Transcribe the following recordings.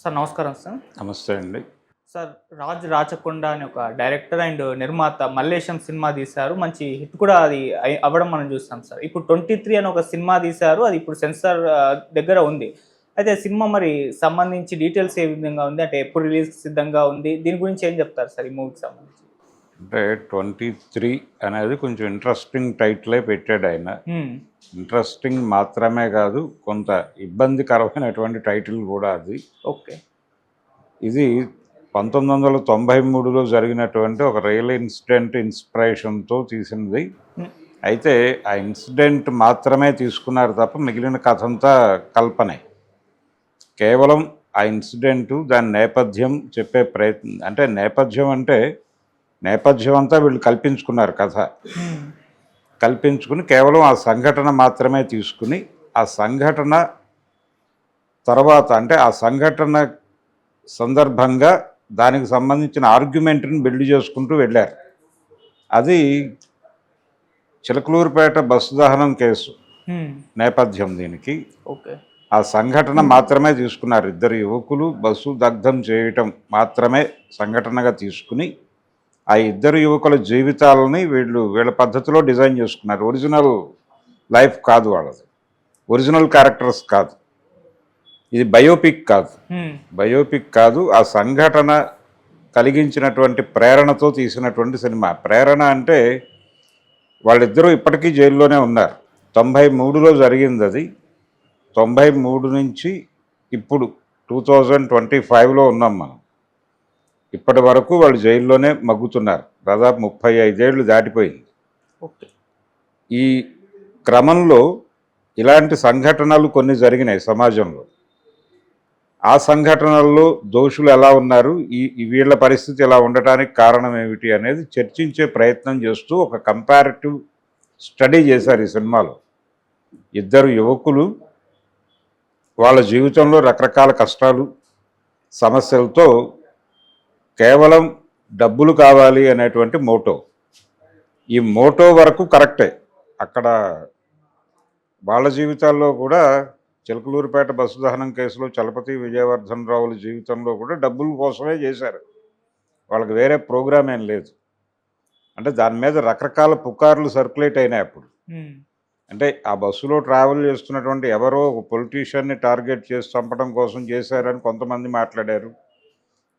Sir నమస్కారం sir. నమస్తే అండి. సార్ రాజ్ రాచకొండ అని ఒక డైరెక్టర్ అండ్ నిర్మాత మల్లేశం సినిమా తీశారు. మంచి హిట్ కూడా అది అవ్వడం మనం చూస్తాం సార్. ఇప్పుడు ట్వంటీ త్రీ అని ఒక సినిమా తీశారు. అది ఇప్పుడు సెన్సార్ దగ్గర ఉంది. అయితే సినిమా మరి సంబంధించి డీటెయిల్స్ ఏ విధంగా ఉంది? అంటే ఎప్పుడు రిలీజ్ సిద్ధంగా ఉంది? దీని గురించి ఏం చెప్తారు సార్ ఈ మూవీకి సంబంధించి? అంటే ట్వంటీ త్రీ అనేది కొంచెం ఇంట్రెస్టింగ్ టైటిలే పెట్టాడు ఆయన. ఇంట్రెస్టింగ్ మాత్రమే కాదు కొంత ఇబ్బందికరమైనటువంటి టైటిల్ కూడా అది. ఓకే. ఇది పంతొమ్మిది వందల తొంభై మూడులో జరిగినటువంటి ఒక రియల్ ఇన్సిడెంట్ ఇన్స్పిరేషన్తో తీసినది. అయితే ఆ ఇన్సిడెంట్ మాత్రమే తీసుకున్నారు తప్ప మిగిలిన కథ అంతా కల్పనే. కేవలం ఆ ఇన్సిడెంటు దాని నేపథ్యం చెప్పే ప్రయత్నం అంటే నేపథ్యం అంటే నేపథ్యం అంతా వీళ్ళు కల్పించుకున్నారు కథ. కల్పించుకుని కేవలం ఆ సంఘటన మాత్రమే తీసుకుని ఆ సంఘటన తర్వాత అంటే ఆ సంఘటన సందర్భంగా దానికి సంబంధించిన ఆర్గ్యుమెంట్ని బిల్డ్ చేసుకుంటూ వెళ్ళారు. అది చిలకలూరుపేట బస్సు దహనం కేసు. నేపథ్యం దీనికి. ఓకే. ఆ సంఘటన మాత్రమే తీసుకున్నారు. ఇద్దరు యువకులు బస్సు దగ్ధం చేయటం మాత్రమే సంఘటనగా తీసుకుని ఆ ఇద్దరు యువకుల జీవితాలని వీళ్ళు వీళ్ళ పద్ధతిలో డిజైన్ చేసుకున్నారు. ఒరిజినల్ లైఫ్ కాదు వాళ్ళది. ఒరిజినల్ క్యారెక్టర్స్ కాదు. ఇది బయోపిక్ కాదు. బయోపిక్ కాదు. ఆ సంఘటన కలిగించినటువంటి ప్రేరణతో తీసినటువంటి సినిమా. ప్రేరణ అంటే వాళ్ళిద్దరూ ఇప్పటికీ జైల్లోనే ఉన్నారు. తొంభై మూడులో జరిగింది అది తొంభై మూడు నుంచి ఇప్పుడు టూ థౌజండ్ ట్వంటీ ఫైవ్లో ఉన్నాం మనం. ఇప్పటి వరకు వాళ్ళు జైల్లోనే మగ్గుతున్నారు. దాదాపు ముప్పై ఐదేళ్ళు దాటిపోయింది. ఓకే. ఈ క్రమంలో ఇలాంటి సంఘటనలు కొన్ని జరిగినాయి సమాజంలో. ఆ సంఘటనల్లో దోషులు ఎలా ఉన్నారు? ఈ ఈ వీళ్ళ పరిస్థితి ఎలా ఉండటానికి కారణం ఏమిటి అనేది చర్చించే ప్రయత్నం చేస్తూ ఒక కంపారిటివ్ స్టడీ చేశారు ఈ సినిమాలో. ఇద్దరు యువకులు వాళ్ళ జీవితంలో రకరకాల కష్టాలు సమస్యలతో కేవలం డబ్బులు కావాలి అనేటువంటి మోటో. ఈ మోటో వరకు కరెక్టే. అక్కడ వాళ్ళ జీవితాల్లో కూడా చిలకలూరుపేట బస్సు దహనం కేసులో చలపతి విజయవర్ధన్ రావుల జీవితంలో కూడా డబ్బుల కోసమే చేశారు. వాళ్ళకి వేరే ప్రోగ్రామ్ ఏం లేదు. అంటే దాని మీద రకరకాల పుకార్లు సర్క్యులేట్ అయినాయి అప్పుడు. అంటే ఆ బస్సులో ట్రావెల్ చేస్తున్నటువంటి ఎవరో ఒక పొలిటీషియన్ని టార్గెట్ చేసి చంపడం కోసం చేశారని కొంతమంది మాట్లాడారు.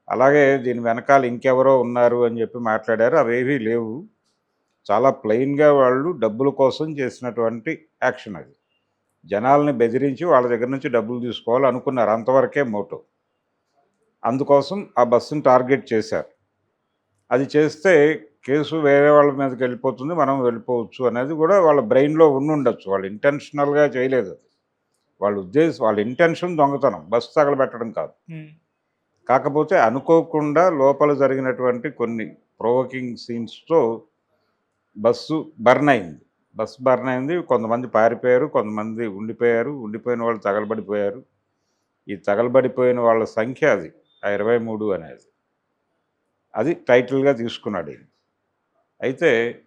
అలాగే దీని వెనకాల ఇంకెవరో ఉన్నారు అని చెప్పి మాట్లాడారు. అవేవీ లేవు. చాలా ప్లెయిన్గా వాళ్ళు డబ్బుల కోసం చేసినటువంటి యాక్షన్ అది. జనాల్ని బెదిరించి వాళ్ళ దగ్గర నుంచి డబ్బులు తీసుకోవాలి అనుకున్నారు. అంతవరకే మోటో. అందుకోసం ఆ బస్సును టార్గెట్ చేశారు. అది చేస్తే కేసు వేరే వాళ్ళ మీదకి వెళ్ళిపోతుంది. మనం వెళ్ళిపోవచ్చు అనేది కూడా వాళ్ళ బ్రెయిన్లో ఉండి ఉండొచ్చు. వాళ్ళు ఇంటెన్షనల్గా చేయలేదు అది. వాళ్ళ ఉద్దేశం వాళ్ళ ఇంటెన్షన్ దొంగతనం. బస్సు తగలబెట్టడం కాదు. కాకపోతే అనుకోకుండా లోపల జరిగినటువంటి కొన్ని ప్రొవోకింగ్ సీన్స్తో బస్సు బర్న్ అయింది. బస్సు బర్న్ అయింది. కొంతమంది పారిపోయారు కొంతమంది ఉండిపోయారు. ఉండిపోయిన వాళ్ళు తగలబడిపోయారు. ఈ తగలబడిపోయిన వాళ్ళ సంఖ్య అది ఆ ఇరవై మూడు అనేది. అది టైటిల్గా తీసుకున్నాడు ఈయన. అయితే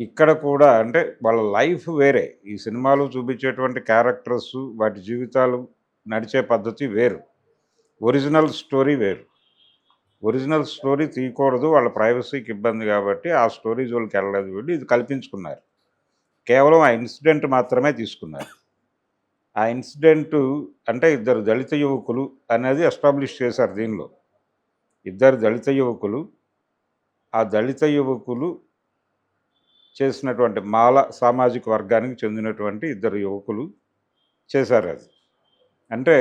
ఇక్కడ కూడా అంటే వాళ్ళ లైఫ్ వేరే. ఈ సినిమాలో చూపించేటువంటి క్యారెక్టర్స్ వాటి జీవితాలు నడిచే పద్ధతి వేరు. ఒరిజినల్ స్టోరీ వేరు. ఒరిజినల్ స్టోరీ తీయకూడదు వాళ్ళ ప్రైవసీకి ఇబ్బంది కాబట్టి ఆ స్టోరీ జోలికి వెళ్ళలేదు వీళ్ళు ఇది కల్పించుకున్నారు. కేవలం ఆ ఇన్సిడెంట్ మాత్రమే తీసుకున్నారు. ఆ ఇన్సిడెంట్ అంటే ఇద్దరు దళిత యువకులు అనేది ఎస్టాబ్లిష్ చేశారు దీనిలో. ఇద్దరు దళిత యువకులు ఆ దళిత యువకులు చేసినటువంటి మాల సామాజిక వర్గానికి చెందినటువంటి ఇద్దరు యువకులు చేశారు అది. అంటే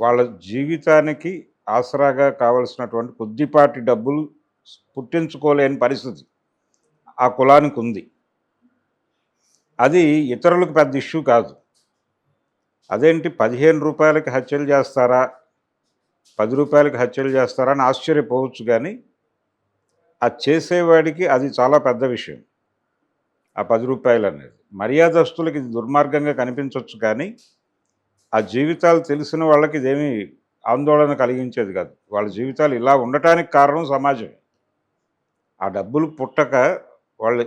వాళ్ళ జీవితానికి ఆసరాగా కావలసినటువంటి కొద్దిపాటి డబ్బులు పుట్టించుకోలేని పరిస్థితి ఆ కులానికి ఉంది. అది ఇతరులకు పెద్ద ఇష్యూ కాదు. అదేంటి? పదిహేను రూపాయలకి హత్యలు చేస్తారా? పది రూపాయలకి హత్యలు చేస్తారా అని ఆశ్చర్యపోవచ్చు కానీ ఆ చేసేవాడికి అది చాలా పెద్ద విషయం. ఆ పది రూపాయలు అనేది. మర్యాదస్తులకి ఇది దుర్మార్గంగా కనిపించవచ్చు కానీ ఆ జీవితాలు తెలిసిన వాళ్ళకి ఇదేమీ ఆందోళన కలిగించేది కాదు. వాళ్ళ జీవితాలు ఇలా ఉండటానికి కారణం సమాజం ఆ డబ్బులు పుట్టక వాళ్ళ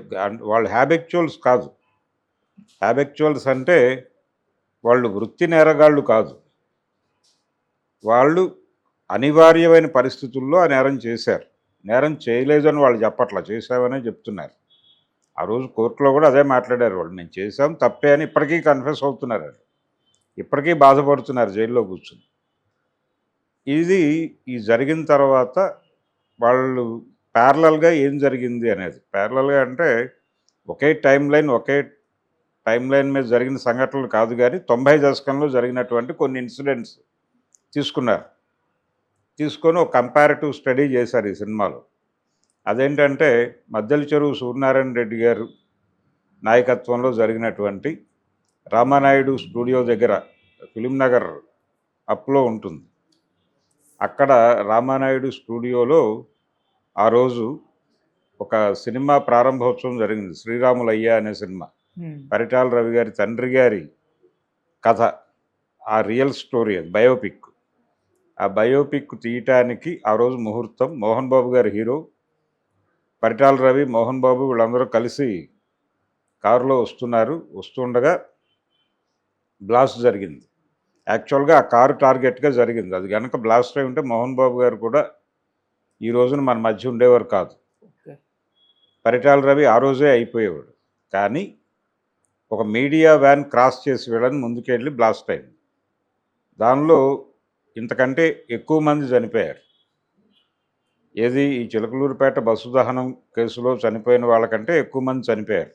వాళ్ళ హ్యాబిక్చువల్స్ కాదు. హ్యాబెక్చువల్స్ అంటే వాళ్ళు వృత్తి నేరగాళ్ళు కాదు. వాళ్ళు అనివార్యమైన పరిస్థితుల్లో ఆ నేరం చేశారు. నేరం చేయలేదని వాళ్ళు చెప్పట్లా చేశామనే చెప్తున్నారు. ఆ రోజు కోర్టులో కూడా అదే మాట్లాడారు వాళ్ళు. మేము చేశాం తప్పే అని ఇప్పటికీ కన్ఫెస్ అవుతున్నారు ఇప్పటికీ బాధపడుతున్నారు జైల్లో కూర్చుని. ఇది ఈ జరిగిన తర్వాత వాళ్ళు ప్యారలల్గా ఏం జరిగింది అనేది. ప్యారలల్గా అంటే ఒకే టైం లైన్ ఒకే టైం లైన్ మీద జరిగిన సంఘటనలు కాదు కానీ తొంభై దశకంలో జరిగినటువంటి కొన్ని ఇన్సిడెంట్స్ తీసుకున్నారు. తీసుకొని ఒక కంపారిటివ్ స్టడీ చేశారు ఈ సినిమాలో. అదేంటంటే మద్దెల చెరువు సూర్యనారాయణ రెడ్డి గారు నాయకత్వంలో జరిగినటువంటి రామానాయుడు స్టూడియో దగ్గర ఫిలిం నగర్ అప్లో ఉంటుంది. అక్కడ రామానాయుడు స్టూడియోలో ఆ రోజు ఒక సినిమా ప్రారంభోత్సవం జరిగింది. శ్రీరాములయ్య అనే సినిమా. పరిటాల రవి గారి తండ్రి గారి కథ ఆ రియల్ స్టోరీ అది బయోపిక్. ఆ బయోపిక్ తీయటానికి ఆ రోజు ముహూర్తం మోహన్ బాబు గారి హీరో పరిటాల రవి మోహన్ బాబు వీళ్ళందరూ కలిసి కారులో వస్తున్నారు. వస్తుండగా బ్లాస్ట్ జరిగింది. యాక్చువల్గా ఆ కారు టార్గెట్గా జరిగింది. అది కనుక బ్లాస్ట్ అయి ఉంటే మోహన్ బాబు గారు కూడా ఈ రోజున మన మధ్య ఉండేవారు కాదు. పరిటాల రవి ఆ రోజే అయిపోయేవాడు. కానీ ఒక మీడియా వ్యాన్ క్రాస్ చేసి వెళ్ళని ముందుకెళ్ళి బ్లాస్ట్ అయింది. దానిలో ఇంతకంటే ఎక్కువ మంది చనిపోయారు. ఏది ఈ చిలకలూరుపేట బస్సు దహనం కేసులో చనిపోయిన వాళ్ళకంటే ఎక్కువ మంది చనిపోయారు.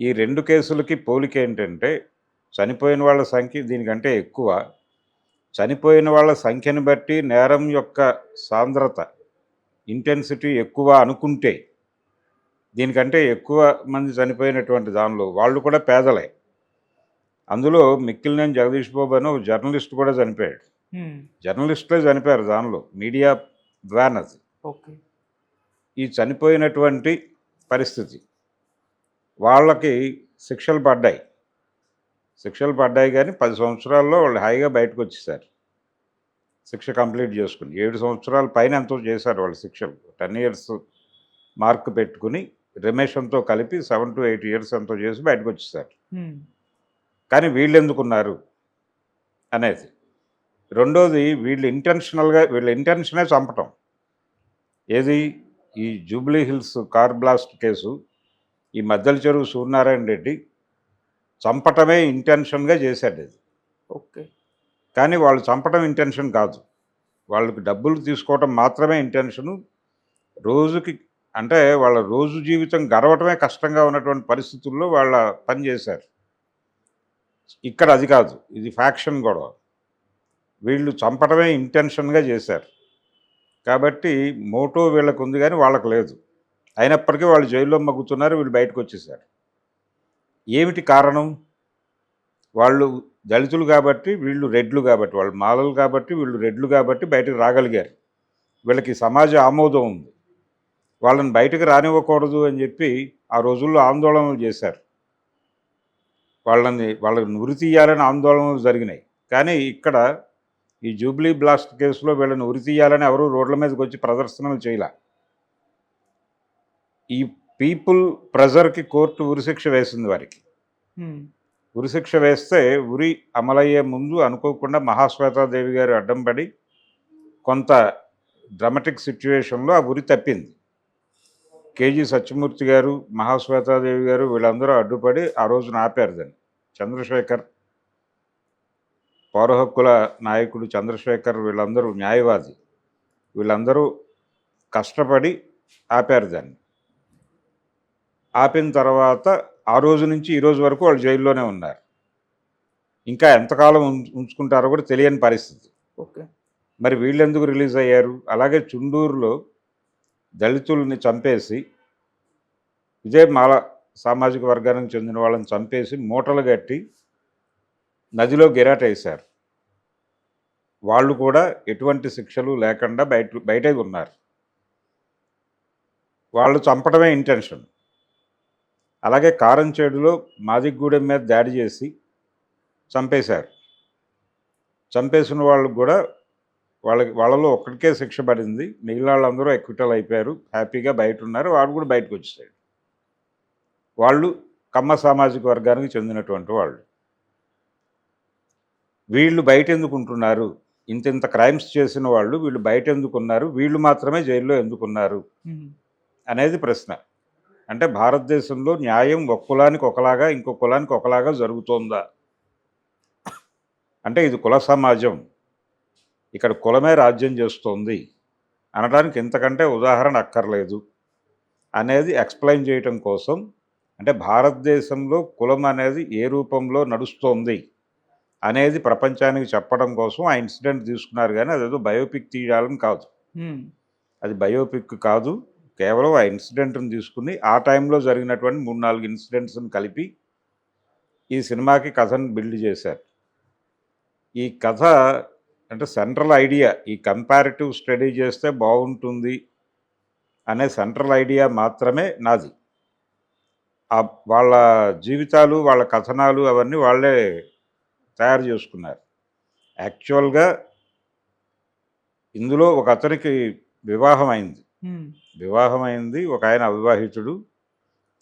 ఈ రెండు కేసులకి పోలిక ఏంటంటే చనిపోయిన వాళ్ళ సంఖ్య దీనికంటే ఎక్కువ. చనిపోయిన వాళ్ళ సంఖ్యను బట్టి నేరం యొక్క సాంద్రత ఇంటెన్సిటీ ఎక్కువ అనుకుంటే దీనికంటే ఎక్కువ మంది చనిపోయినటువంటి దానిలో వాళ్ళు కూడా పేదలే. అందులో మిక్కిలినేని జగదీష్ బాబు అని ఒక జర్నలిస్ట్ కూడా చనిపోయాడు. జర్నలిస్టులే చనిపోయారు దానిలో మీడియా వ్యాన్ అది ఓకే. ఈ చనిపోయినటువంటి పరిస్థితి వాళ్ళకి శిక్షలు పడ్డాయి. శిక్షలు పడ్డాయి కానీ పది సంవత్సరాల్లో వాళ్ళు హాయిగా బయటకు వచ్చేసారు. శిక్ష కంప్లీట్ చేసుకుని ఏడు సంవత్సరాల పైన ఎంతో చేశారు వాళ్ళు శిక్షలు. టెన్ ఇయర్స్ మార్క్ పెట్టుకుని రిమేషన్తో కలిపి సెవెన్ టు ఎయిట్ ఇయర్స్ ఎంతో చేసి బయటకు వచ్చేసారు. కానీ వీళ్ళు ఎందుకున్నారు అనేది. రెండోది వీళ్ళు ఇంటెన్షనల్గా వీళ్ళ ఇంటెన్షనే చంపటం. ఏది? ఈ Jubilee Hills car blast case ఈ మద్దెల చెరువు సూర్యనారాయణ రెడ్డి చంపటమే ఇంటెన్షన్గా చేశాడు ఇది ఓకే. కానీ వాళ్ళు చంపటం ఇంటెన్షన్ కాదు. వాళ్ళకి డబ్బులు తీసుకోవటం మాత్రమే ఇంటెన్షను రోజుకి అంటే వాళ్ళ రోజు జీవితం గడవటమే కష్టంగా ఉన్నటువంటి పరిస్థితుల్లో వాళ్ళ పని చేశారు. ఇక్కడ అది కాదు. ఇది ఫ్యాక్షన్ గొడవ. వీళ్ళు చంపటమే ఇంటెన్షన్గా చేశారు. కాబట్టి మోటో వీళ్ళకు ఉంది కానీ వాళ్ళకు లేదు. అయినప్పటికీ వాళ్ళు జైల్లో మగ్గుతున్నారు వీళ్ళు బయటకు వచ్చేసారు. ఏమిటి కారణం? వాళ్ళు దళితులు కాబట్టి వీళ్ళు రెడ్లు కాబట్టి వాళ్ళు మాలలు కాబట్టి వీళ్ళు రెడ్లు కాబట్టి బయటకు రాగలిగారు. వీళ్ళకి సమాజ ఆమోదం ఉంది. వాళ్ళని బయటకు రానివ్వకూడదు అని చెప్పి ఆ రోజుల్లో ఆందోళనలు చేశారు. వాళ్ళని వాళ్ళని ఉరి తీయాలని ఆందోళనలు జరిగినాయి. కానీ ఇక్కడ ఈ జూబ్లీ బ్లాస్ట్ కేసులో వీళ్ళని ఉరి తీయాలని ఎవరు రోడ్ల మీదకి వచ్చి ప్రదర్శనలు చేయలే. ఈ పీపుల్ ప్రెజర్కి కోర్టు ఉరిశిక్ష వేసింది వారికి. ఉరిశిక్ష వేస్తే ఉరి అమలయ్యే ముందు అనుకోకుండా మహాశ్వేతాదేవి గారు అడ్డం పడి కొంత డ్రమటిక్ సిచ్యువేషన్లో ఆ ఉరి తప్పింది. కేజీ సత్యమూర్తి గారు మహాశ్వేతాదేవి గారు వీళ్ళందరూ అడ్డుపడి ఆ రోజున ఆపారు దాన్ని. చంద్రశేఖర్ పౌర హక్కుల నాయకుడు చంద్రశేఖర్ వీళ్ళందరూ న్యాయవాది. వీళ్ళందరూ కష్టపడి ఆపారు దాన్ని. ఆపిన తర్వాత ఆ రోజు నుంచి ఈ రోజు వరకు వాళ్ళు జైల్లోనే ఉన్నారు. ఇంకా ఎంతకాలం ఉంచు- ఉంచుకుంటారో కూడా తెలియని పరిస్థితి. ఓకే. మరి వీళ్ళు ఎందుకు రిలీజ్ అయ్యారు? అలాగే చుండూరులో దళితుల్ని చంపేసి ఇదే మాల సామాజిక వర్గానికి చెందిన వాళ్ళని చంపేసి మూటలు కట్టి నదిలో గిరాటేశారు వాళ్ళు కూడా ఎటువంటి శిక్షలు లేకుండా బయట బయటే ఉన్నారు. వాళ్ళు చంపడమే ఇంటెన్షన్. అలాగే కారంచేడులో మాదిగూడెం మీద దాడి చేసి చంపేశారు. చంపేసిన వాళ్ళకు కూడా వాళ్ళకి వాళ్ళలో ఒక్కడికే శిక్ష పడింది. మిగిలిన వాళ్ళందరూ ఎక్విటల్ అయిపోయారు. హ్యాపీగా బయట ఉన్నారు వాడు కూడా బయటకు వచ్చేసాడు వాళ్ళు కమ్మ సామాజిక వర్గానికి చెందినటువంటి వాళ్ళు. వీళ్ళు బయట ఎందుకు ఉంటున్నారు ఇంత ఇంత క్రైమ్స్ చేసిన వాళ్ళు వీళ్ళు బయట ఎందుకున్నారు వీళ్ళు మాత్రమే జైల్లో ఎందుకున్నారు? అనేది ప్రశ్న. అంటే భారతదేశంలో న్యాయం ఒక కులానికి ఒకలాగా ఇంకో కులానికి ఒకలాగా జరుగుతోందా? అంటే ఇది కుల సమాజం. ఇక్కడ కులమే రాజ్యం చేస్తోంది. అనడానికి ఇంతకంటే ఉదాహరణ అక్కర్లేదు. అనేది ఎక్స్ప్లెయిన్ చేయటం కోసం అంటే భారతదేశంలో కులం అనేది ఏ రూపంలో నడుస్తోంది అనేది ప్రపంచానికి చెప్పడం కోసం ఆ ఇన్సిడెంట్ తీసుకున్నారు కానీ అదేదో బయోపిక్ తీయాలని కాదు. అది బయోపిక్ కాదు. కేవలం ఆ ఇన్సిడెంట్ని తీసుకుని ఆ టైంలో జరిగినటువంటి మూడు నాలుగు ఇన్సిడెంట్స్ని కలిపి ఈ సినిమాకి కథను బిల్డ్ చేశారు. ఈ కథ అంటే సెంట్రల్ ఐడియా ఈ కంపారిటివ్ స్టడీ చేస్తే బాగుంటుంది అనే సెంట్రల్ ఐడియా మాత్రమే నాది. ఆ వాళ్ళ జీవితాలు వాళ్ళ కథనాలు అవన్నీ వాళ్ళే తయారు చేసుకున్నారు. యాక్చువల్గా ఇందులో ఒక అతనికి వివాహం అయింది వివాహమైంది వివాహం అయింది ఒక ఆయన అవివాహితుడు.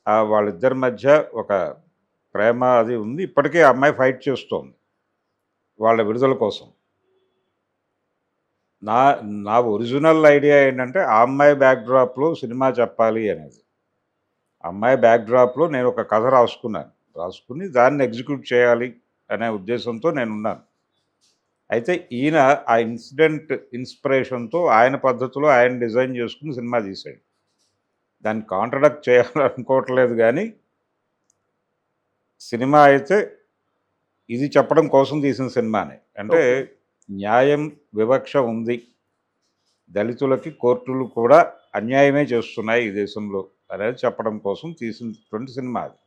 ఆ వాళ్ళిద్దరి మధ్య ఒక ప్రేమ అది ఉంది. ఇప్పటికే ఆ అమ్మాయి ఫైట్ చేస్తోంది వాళ్ళ విడుదల కోసం. నా నా ఒరిజినల్ ఐడియా ఏంటంటే ఆ అమ్మాయి బ్యాక్డ్రాప్లో సినిమా చెప్పాలి అనేది. ఆ అమ్మాయి బ్యాక్డ్రాప్లో నేను ఒక కథ రాసుకున్నాను. రాసుకుని దాన్ని ఎగ్జిక్యూట్ చేయాలి అనే ఉద్దేశంతో నేను ఉన్నాను అయితే ఈయన ఆ ఇన్సిడెంట్ ఇన్స్పిరేషన్తో ఆయన పద్ధతిలో ఆయన డిజైన్ చేసుకుని సినిమా తీశాడు దాన్ని కాంట్రడక్ట్ చేయాలనుకోవట్లేదు కానీ సినిమా అయితే ఇది చెప్పడం కోసం తీసిన సినిమానే. అంటే. న్యాయం వివక్ష ఉంది. దళితులకి కోర్టులు కూడా అన్యాయమే చేస్తున్నాయి ఈ దేశంలో అనేది చెప్పడం కోసం తీసినటువంటి సినిమా అది.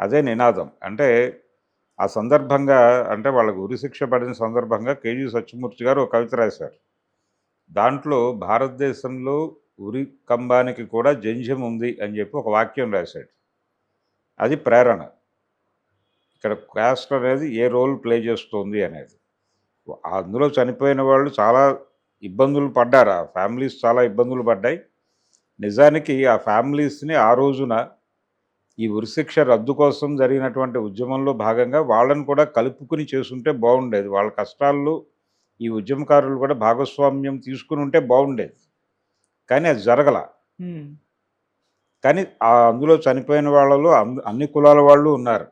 అదే నినాదం. అంటే ఆ సందర్భంగా అంటే వాళ్ళకు ఉరిశిక్ష పడిన సందర్భంగా కేజీ సత్యమూర్తి గారు ఒక కవిత రాశారు. దాంట్లో భారతదేశంలో ఉరి కంబానికి కూడా జంధ్యం ఉంది అని చెప్పి ఒక వాక్యం రాశాడు. అది ప్రేరణ. ఇక్కడ క్యాస్ట్ అనేది ఏ రోల్ ప్లే చేస్తుంది అనేది. అందులో చనిపోయిన వాళ్ళు చాలా ఇబ్బందులు పడ్డారు. ఆ ఫ్యామిలీస్ చాలా ఇబ్బందులు పడ్డాయి. నిజానికి ఆ ఫ్యామిలీస్ని ఆ రోజున ఈ ఉరిశిక్ష రద్దు కోసం జరిగినటువంటి ఉద్యమంలో భాగంగా వాళ్ళని కూడా కలుపుకుని చేసుంటే బాగుండేది. వాళ్ళ కష్టాల్లో ఈ ఉద్యమకారులు కూడా భాగస్వామ్యం తీసుకుని ఉంటే బాగుండేది. కానీ అది జరగల. కానీ ఆ అందులో చనిపోయిన వాళ్ళలో అన్- అన్ని కులాల వాళ్ళు ఉన్నారు.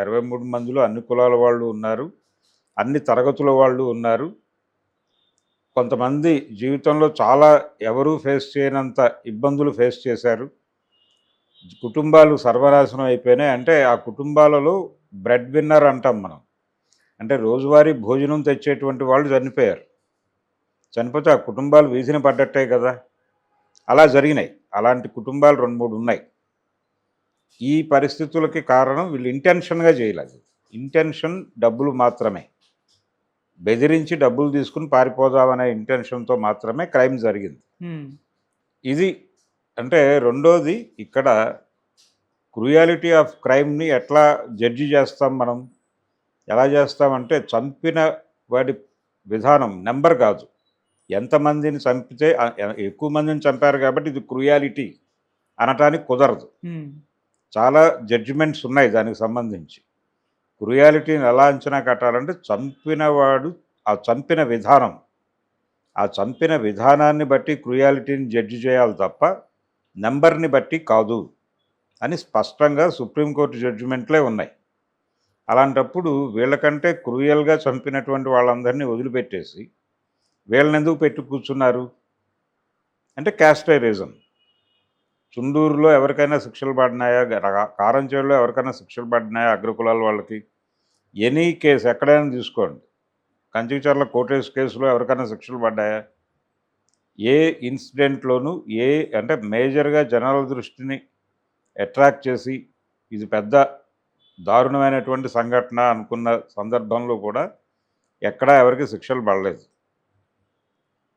ఇరవై మూడు మందిలో అన్ని కులాల వాళ్ళు ఉన్నారు. అన్ని తరగతుల వాళ్ళు ఉన్నారు. కొంతమంది జీవితంలో చాలా ఎవరూ ఫేస్ చేయనంత ఇబ్బందులు ఫేస్ చేశారు. కుటుంబాలు సర్వనాశనం అయిపోయినాయి. అంటే ఆ కుటుంబాలలో బ్రెడ్ విన్నర్ అంటాం మనం. అంటే రోజువారీ భోజనం తెచ్చేటువంటి వాళ్ళు చనిపోయారు. చనిపోతే ఆ కుటుంబాలు వీధిన పడ్డట్టే కదా. అలా జరిగినాయి. అలాంటి కుటుంబాలు రెండు మూడు ఉన్నాయి. ఈ పరిస్థితులకి కారణం వీళ్ళు ఇంటెన్షన్గా చేయలేదు ఇంటెన్షన్ డబ్బులు మాత్రమే. బెదిరించి డబ్బులు తీసుకుని పారిపోదామనే ఇంటెన్షన్తో మాత్రమే క్రైమ్ జరిగింది. ఇది అంటే రెండోది ఇక్కడ క్రూయాలిటీ ఆఫ్ క్రైమ్ని ఎట్లా జడ్జి చేస్తాం మనం? ఎలా చేస్తామంటే చంపిన వాడి విధానం నెంబర్ కాదు. ఎంతమందిని చంపితే ఎక్కువ మందిని చంపారు కాబట్టి ఇది క్రూయాలిటీ అనటానికి కుదరదు. చాలా జడ్జిమెంట్స్ ఉన్నాయి దానికి సంబంధించి. క్రూయాలిటీని ఎలా అంచనా కట్టాలంటే చంపినవాడు ఆ చంపిన విధానం ఆ చంపిన విధానాన్ని బట్టి క్రూయాలిటీని జడ్జి చేయాలి తప్ప నెంబర్ని బట్టి కాదు అని స్పష్టంగా సుప్రీంకోర్టు జడ్జిమెంట్లే ఉన్నాయి. అలాంటప్పుడు వీళ్ళకంటే క్రూయల్గా చంపినటువంటి వాళ్ళందరినీ వదిలిపెట్టేసి వీళ్ళని ఎందుకు పెట్టి కూర్చున్నారు? అంటే క్యాస్టైరిజం. చుండూరులో ఎవరికైనా శిక్షలు పడినాయా? రా- కారంచేడులో ఎవరికైనా శిక్షలు పడినాయా అగ్రకులాల వాళ్ళకి? ఎనీ కేసు ఎక్కడైనా తీసుకోండి. కంచిచర్ల కోటేష్ కేసులో ఎవరికైనా శిక్షలు పడ్డాయా? ఏ ఇన్సిడెంట్లోనూ ఏ అంటే మేజర్గా జనాల దృష్టిని అట్రాక్ట్ చేసి ఇది పెద్ద దారుణమైనటువంటి సంఘటన అనుకున్న సందర్భంలో కూడా ఎక్కడా ఎవరికి శిక్షలు పడలేదు.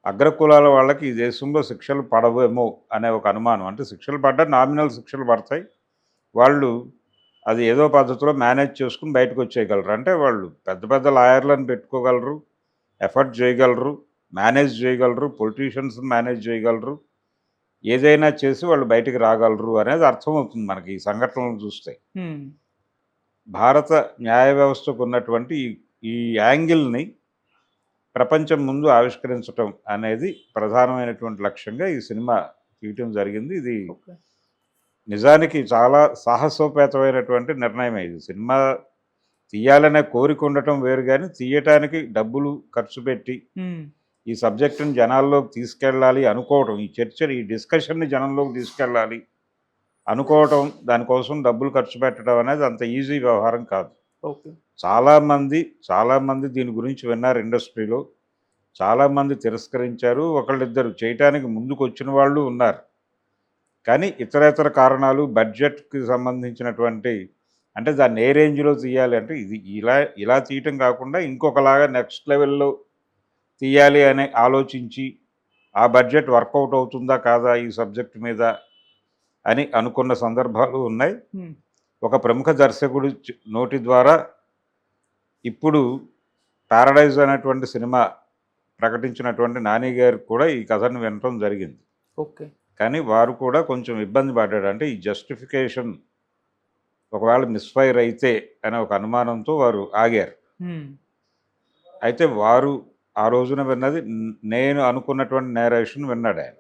అగ్రకులాల వాళ్ళకి ఈ దేశంలో శిక్షలు పడవేమో అనే ఒక అనుమానం. అంటే శిక్షలు పడ్డా నామినల్ శిక్షలు పడతాయి. వాళ్ళు అది ఏదో పద్ధతిలో మేనేజ్ చేసుకుని బయటకు వచ్చేయగలరు. అంటే వాళ్ళు పెద్ద పెద్ద లాయర్లను పెట్టుకోగలరు ఎఫర్ట్ చేయగలరు. మేనేజ్ చేయగలరు పొలిటీషియన్స్ మేనేజ్ చేయగలరు ఏదైనా చేసి వాళ్ళు బయటికి రాగలరు అనేది అర్థమవుతుంది మనకి ఈ సంఘటనలు చూస్తే. భారత న్యాయ వ్యవస్థకు ఉన్నటువంటి ఈ ఈ యాంగిల్ని ప్రపంచం ముందు ఆవిష్కరించటం అనేది ప్రధానమైనటువంటి లక్ష్యంగా ఈ సినిమా తీయటం జరిగింది. ఇది నిజానికి చాలా సాహసోపేతమైనటువంటి నిర్ణయం ఇది. సినిమా తీయాలనే కోరిక ఉండటం వేరు కానీ తీయటానికి డబ్బులు ఖర్చు పెట్టి ఈ సబ్జెక్టుని జనాల్లోకి తీసుకెళ్ళాలి అనుకోవటం ఈ చర్చని ఈ డిస్కషన్ని జనంలోకి తీసుకెళ్ళాలి అనుకోవటం దానికోసం డబ్బులు ఖర్చు పెట్టడం అనేది అంత ఈజీ వ్యవహారం కాదు. ఓకే. చాలామంది చాలామంది దీని గురించి విన్నారు ఇండస్ట్రీలో. చాలామంది తిరస్కరించారు ఒకళ్ళిద్దరు చేయటానికి ముందుకు వచ్చిన వాళ్ళు ఉన్నారు. కానీ ఇతరేతర కారణాలు బడ్జెట్కి సంబంధించినటువంటి అంటే దాన్ని ఏ రేంజ్లో తీయాలి అంటే ఇది ఇలా ఇలా తీయటం కాకుండా ఇంకొకలాగా నెక్స్ట్ లెవెల్లో తీయాలి అని ఆలోచించి ఆ బడ్జెట్ వర్కౌట్ అవుతుందా కాదా ఈ సబ్జెక్ట్ మీద అని అనుకున్న సందర్భాలు ఉన్నాయి. ఒక ప్రముఖ దర్శకుడు నోటి ద్వారా ఇప్పుడు పారడైజ్ అనేటువంటి సినిమా ప్రకటించినటువంటి నాని గారు కూడా ఈ కథను వినటం జరిగింది. ఓకే. కానీ వారు కూడా కొంచెం ఇబ్బంది పడ్డాడు అంటే ఈ జస్టిఫికేషన్ ఒకవేళ మిస్ఫైర్ అయితే అనే ఒక అనుమానంతో వారు ఆగారు. అయితే వారు ఆ రోజున విన్నది నేను అనుకున్నటువంటి నేరేషన్ విన్నాడు ఆయన.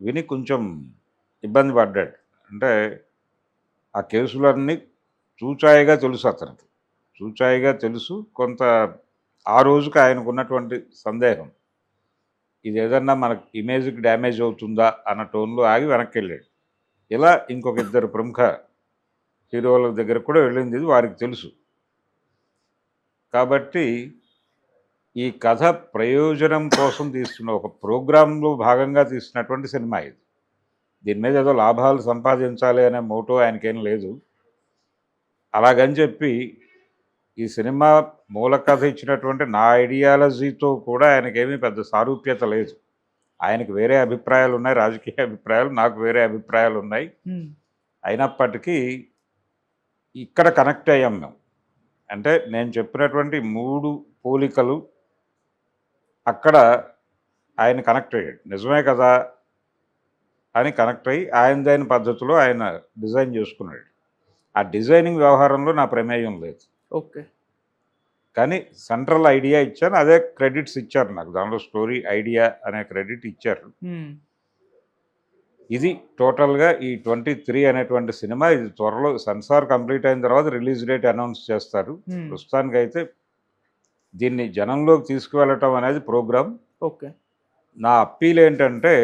విని కొంచెం ఇబ్బంది పడ్డాడు. అంటే ఆ కేసులన్నీ చూచాయిగా తెలుసు అతనికి. చూచాయిగా తెలుసు. కొంత ఆ రోజుకి ఆయనకున్నటువంటి సందేహం. ఇది ఏదన్నా మనకు ఇమేజ్కి డ్యామేజ్ అవుతుందా అన్న టోన్లో ఆగి వెనక్కి వెళ్ళాడు ఇలా ఇంకొక ఇద్దరు ప్రముఖ హీరోల దగ్గర కూడా వెళ్ళింది ఇది వారికి తెలుసు. కాబట్టి ఈ కథ ప్రయోజనం కోసం తీస్తున్న ఒక ప్రోగ్రాంలో భాగంగా తీస్తున్నటువంటి సినిమా ఇది. దీని మీద ఏదో లాభాలు సంపాదించాలి అనే మోటో ఆయనకేం లేదు. అలాగని చెప్పి ఈ సినిమా మూల కథ ఇచ్చినటువంటి నా ఐడియాలజీతో కూడా ఆయనకేమీ పెద్ద సారూప్యత లేదు. ఆయనకు వేరే అభిప్రాయాలు ఉన్నాయి రాజకీయ అభిప్రాయాలు నాకు వేరే అభిప్రాయాలు ఉన్నాయి. అయినప్పటికీ ఇక్కడ కనెక్ట్ అయ్యాం మేము. అంటే నేను చెప్పినటువంటి మూడు పోలికలు అక్కడ ఆయన కనెక్ట్ అయ్యాడు. నిజమే కదా? అని కనెక్ట్ అయ్యి ఆయన దాని పద్ధతిలో ఆయన డిజైన్ చేసుకున్నాడు. ఆ డిజైనింగ్ వ్యవహారంలో నా ప్రమేయం లేదు. ఓకే. కానీ సెంట్రల్ ఐడియా ఇచ్చాను. అదే క్రెడిట్స్ ఇచ్చారు నాకు. దానిలో స్టోరీ ఐడియా అనే క్రెడిట్ ఇచ్చారు. ఇది టోటల్గా ఈ ట్వంటీ త్రీ అనేటువంటి సినిమా ఇది త్వరలో సెన్సార్ కంప్లీట్ అయిన తర్వాత రిలీజ్ డేట్ అనౌన్స్ చేస్తారు. ప్రస్తుతానికైతే దీన్ని జనంలోకి తీసుకువెళ్ళటం అనేది ప్రోగ్రామ్ ఓకే. నా అప్పీల్ ఏంటంటే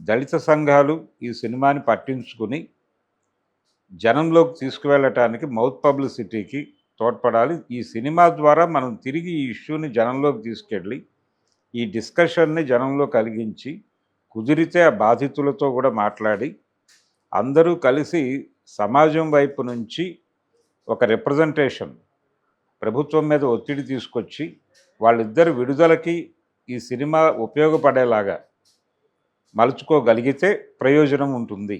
దళిత సంఘాలు ఈ సినిమాని పట్టించుకుని జనంలోకి తీసుకువెళ్ళటానికి మౌత్ పబ్లిసిటీకి తోడ్పడాలి. ఈ సినిమా ద్వారా మనం తిరిగి ఈ ఇష్యూని జనంలోకి తీసుకెళ్ళి ఈ డిస్కషన్ని జనంలో కలిగించి కుదిరితే ఆ బాధితులతో కూడా మాట్లాడి అందరూ కలిసి సమాజం వైపు నుంచి ఒక రిప్రజెంటేషన్ ప్రభుత్వం మీద ఒత్తిడి తీసుకొచ్చి వాళ్ళిద్దరు విడుదలకి ఈ సినిమా ఉపయోగపడేలాగా మలుచుకోగలిగితే ప్రయోజనం ఉంటుంది.